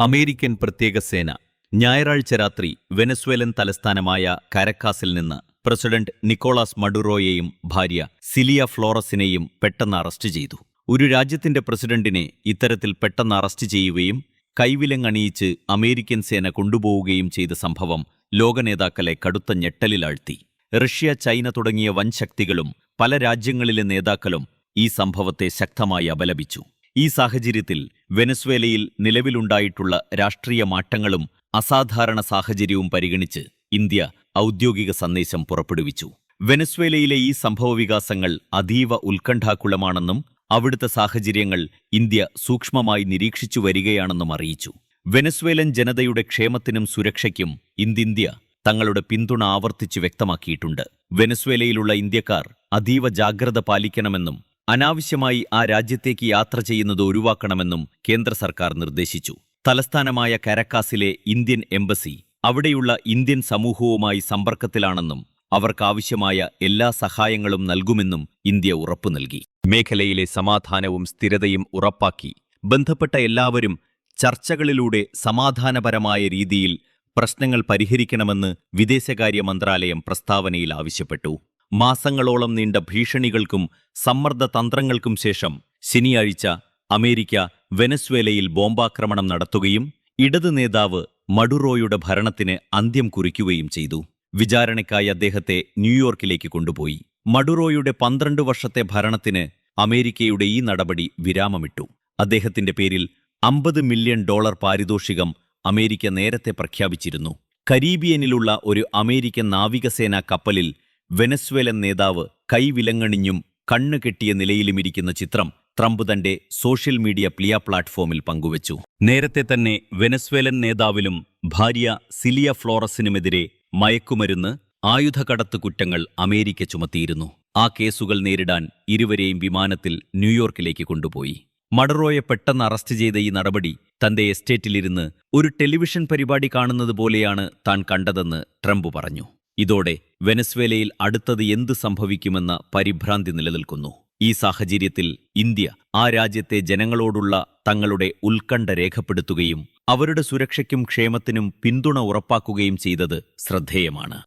American പ്രത്യേക സേന. ഞായറാഴ്ച രാത്രി വെനസ്വേലൻ തലസ്ഥാനമായ കാരക്കാസിൽ നിന്ന് പ്രസിഡന്റ് നിക്കോളാസ് മഡുറോയെയും ഭാര്യ സിലിയ ഫ്ലോറസിനെയും പെട്ടെന്ന് അറസ്റ്റ് ചെയ്തു. ഒരു രാജ്യത്തിന്റെ പ്രസിഡന്റിനെ ഇത്തരത്തിൽ പെട്ടെന്ന് അറസ്റ്റ് ചെയ്യുകയും കൈവിലങ്ങണിയിച്ച് അമേരിക്കൻ സേന കൊണ്ടുപോവുകയും ചെയ്ത സംഭവം ലോകനേതാക്കളെ കടുത്ത ഞെട്ടലിലാഴ്ത്തി. റഷ്യ ചൈന തുടങ്ങിയ വൻ ശക്തികളും പല രാജ്യങ്ങളിലെ നേതാക്കളും ഈ സംഭവത്തെ ശക്തമായി അപലപിച്ചു. ഈ സാഹചര്യത്തിൽ വെനസ്വേലയിൽ നിലവിലുണ്ടായിട്ടുള്ള രാഷ്ട്രീയ മാറ്റങ്ങളും അസാധാരണ സാഹചര്യവും പരിഗണിച്ച് ഇന്ത്യ ഔദ്യോഗിക സന്ദേശം പുറപ്പെടുവിച്ചു. വെനസ്വേലയിലെ ഈ സംഭവവികാസങ്ങൾ അതീവ ഉത്കണ്ഠാകുളമാണെന്നും അവിടുത്തെ സാഹചര്യങ്ങൾ ഇന്ത്യ സൂക്ഷ്മമായി നിരീക്ഷിച്ചു വരികയാണെന്നും അറിയിച്ചു. വെനസ്വേലൻ ജനതയുടെ ക്ഷേമത്തിനും സുരക്ഷയ്ക്കും ഇന്ത്യ തങ്ങളുടെ പിന്തുണ ആവർത്തിച്ച് വ്യക്തമാക്കിയിട്ടുണ്ട്. വെനസ്വേലയിലുള്ള ഇന്ത്യക്കാർ അതീവ ജാഗ്രത പാലിക്കണമെന്നും അനാവശ്യമായി ആ രാജ്യത്തേക്ക് യാത്ര ചെയ്യുന്നത് ഒഴിവാക്കണമെന്നും കേന്ദ്ര സർക്കാർ നിർദ്ദേശിച്ചു. തലസ്ഥാനമായ കരക്കാസിലെ ഇന്ത്യൻ എംബസി അവിടെയുള്ള ഇന്ത്യൻ സമൂഹവുമായി സമ്പർക്കത്തിലാണെന്നും അവർക്കാവശ്യമായ എല്ലാ സഹായങ്ങളും നൽകുമെന്നും ഇന്ത്യ ഉറപ്പു നൽകി. മേഖലയിലെ സമാധാനവും സ്ഥിരതയും ഉറപ്പാക്കി ബന്ധപ്പെട്ട എല്ലാവരും ചർച്ചകളിലൂടെ സമാധാനപരമായ രീതിയിൽ പ്രശ്നങ്ങൾ പരിഹരിക്കണമെന്ന് വിദേശകാര്യ മന്ത്രാലയം പ്രസ്താവനയിൽ ആവശ്യപ്പെട്ടു. മാസങ്ങളോളം നീണ്ട ഭീഷണികൾക്കും സമ്മർദ്ദ തന്ത്രങ്ങൾക്കും ശേഷം ശനിയാഴ്ച അമേരിക്ക വെനസ്വേലയിൽ ബോംബാക്രമണം നടത്തുകയും ഇടതു നേതാവ് മഡുറോയുടെ ഭരണത്തിന് അന്ത്യം കുറിക്കുകയും ചെയ്തു. വിചാരണയ്ക്കായി അദ്ദേഹത്തെ ന്യൂയോർക്കിലേക്ക് കൊണ്ടുപോയി. മഡുറോയുടെ പന്ത്രണ്ട് വർഷത്തെ ഭരണത്തിന് അമേരിക്കയുടെ ഈ നടപടി വിരാമമിട്ടു. അദ്ദേഹത്തിന്റെ പേരിൽ അമ്പത് മില്യൺ ഡോളർ പാരിതോഷികം അമേരിക്ക നേരത്തെ പ്രഖ്യാപിച്ചിരുന്നു. കരീബിയനിലുള്ള ഒരു അമേരിക്കൻ നാവികസേനാ കപ്പലിൽ വെനസ്വേലൻ നേതാവ് കൈവിലങ്ങണിഞ്ഞും കണ്ണുകെട്ടിയ നിലയിലുമിരിക്കുന്ന ചിത്രം ട്രംപ് തന്റെ സോഷ്യൽ മീഡിയ പ്ലിയ പ്ലാറ്റ്ഫോമിൽ പങ്കുവച്ചു. നേരത്തെ തന്നെ വെനസ്വേലൻ നേതാവിലും ഭാര്യ സിലിയ ഫ്ലോറസിനുമെതിരെ മയക്കുമരുന്ന് ആയുധകടത്ത് കുറ്റങ്ങൾ അമേരിക്ക ചുമത്തിയിരുന്നു. ആ കേസുകൾ നേരിടാൻ ഇരുവരെയും വിമാനത്തിൽ ന്യൂയോർക്കിലേക്ക് കൊണ്ടുപോയി. മഡറോയെ പെട്ടെന്ന് അറസ്റ്റ് ചെയ്ത ഈ നടപടി തന്റെ എസ്റ്റേറ്റിലിരുന്ന് ഒരു ടെലിവിഷൻ പരിപാടി കാണുന്നത് പോലെയാണ് താൻ കണ്ടതെന്ന് ട്രംപ് പറഞ്ഞു. ഇതോടെ വെനസ്വേലയിൽ അടുത്തത് എന്ത് സംഭവിക്കുമെന്ന പരിഭ്രാന്തി നിലനിൽക്കുന്നു. ഈ സാഹചര്യത്തിൽ ഇന്ത്യ ആ രാജ്യത്തെ ജനങ്ങളോടുള്ള തങ്ങളുടെ ഉത്കണ്ഠ രേഖപ്പെടുത്തുകയും അവരുടെ സുരക്ഷയ്ക്കും ക്ഷേമത്തിനും പിന്തുണ ഉറപ്പാക്കുകയും ചെയ്തത് ശ്രദ്ധേയമാണ്.